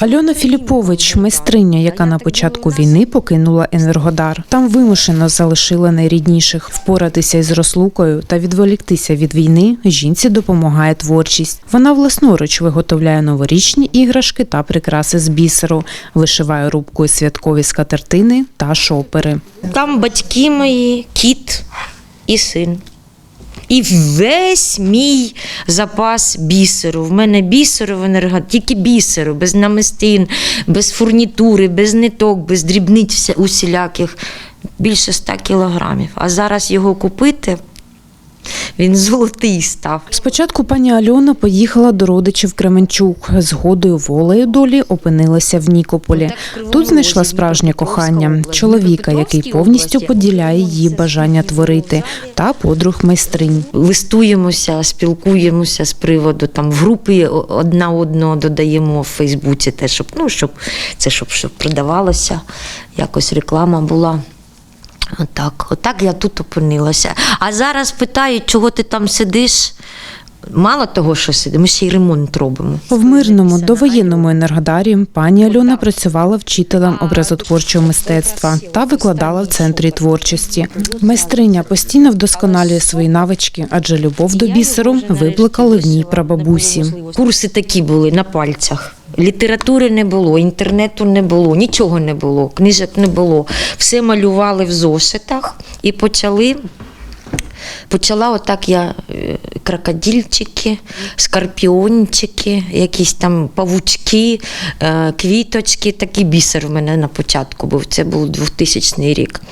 Альона Філіпович, майстриня, яка на початку війни покинула Енергодар. Там вимушено залишила найрідніших. Впоратися із розлукою та відволіктися від війни жінці допомагає творчість. Вона власноруч виготовляє новорічні іграшки та прикраси з бісеру, вишиває рубкою святкові скатертини та шопери. Там батьки мої, кіт і син. І весь мій запас бісеру. В мене бісеру в енерго, тільки бісеру, без намистин, без фурнітури, без ниток, без дрібниць усіляких. Більше 100 кілограмів. А зараз його купити, він золотий став. Спочатку пані Альона поїхала до родичів Кременчук. Згодою волею долі опинилася в Нікополі. Тут знайшла справжнє кохання чоловіка, який повністю поділяє її бажання творити, та подруг майстринь. Листуємося, спілкуємося з приводу там групи одна одного додаємо в Фейсбуці, те, щоб, ну, щоб це щоб, щоб продавалося, якось реклама була. Отак, отак я тут опинилася. А зараз питають, чого ти там сидиш. Мало того, що сидимо, ми ще й ремонт робимо. В мирному довоєнному енергодарі пані Альона працювала вчителем образотворчого мистецтва та викладала в центрі творчості. Майстриня постійно вдосконалює свої навички, адже любов до бісеру викликали в ній прабабусі. Курси такі були на пальцях. Літератури не було, інтернету не було, нічого не було, книжок не було. Все малювали в зошитах і почали. Почала отак я е, крокодильчики, скорпіончики, якісь там павучки, е, квіточки. Такий бісер в мене на початку був. Це був 2000 рік.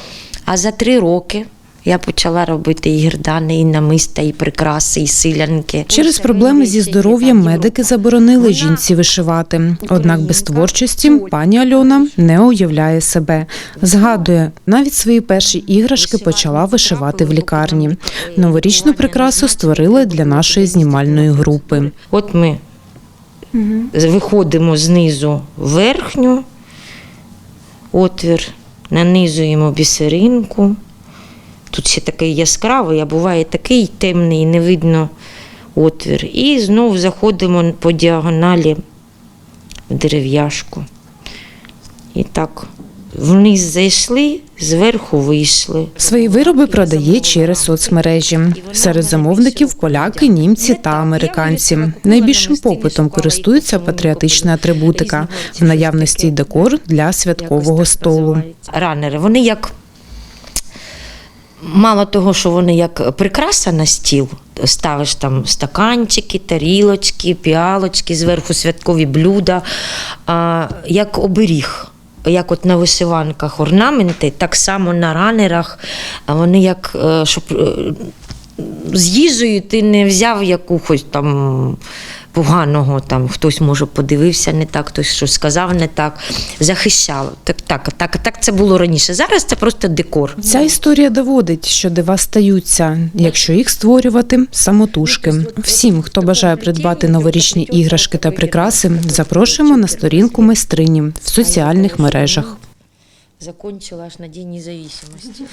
А за три роки я почала робити і гірдани, і намиста, і прикраси, і силянки. Через проблеми зі здоров'ям медики заборонили жінці вишивати. Однак без творчості пані Альона не уявляє себе. Згадує, навіть свої перші іграшки почала вишивати в лікарні. Новорічну прикрасу створили для нашої знімальної групи. От ми виходимо знизу верхню, отвір, нанизуємо бісеринку. Тут ще такий яскравий, а буває такий темний, не видно отвір. І знову заходимо по діагоналі в дерев'яшку. І так, вниз зайшли, зверху вийшли. Свої вироби продає через соцмережі. Серед замовників поляки, німці та американці. Найбільшим попитом користується патріотична атрибутика в наявності й декор для святкового столу. Ранери, вони як. Мало того, що вони як прикраса на стіл, ставиш там стаканчики, тарілочки, піалочки, зверху святкові блюда, а, як оберіг. Як от на вишиванках орнаменти, так само на ранерах, вони як е, щоб е, з їжею ти не взяв якогось там поганого, там хтось може подивився не так, хтось щось сказав не так, захищало. Так, так, так, так це було раніше. Зараз це просто декор. Ця історія доводить, що дива стаються, якщо їх створювати самотужки. Всім, хто бажає придбати новорічні іграшки та прикраси, запрошуємо на сторінку майстрині в соціальних мережах. Закончила аж на День независимости.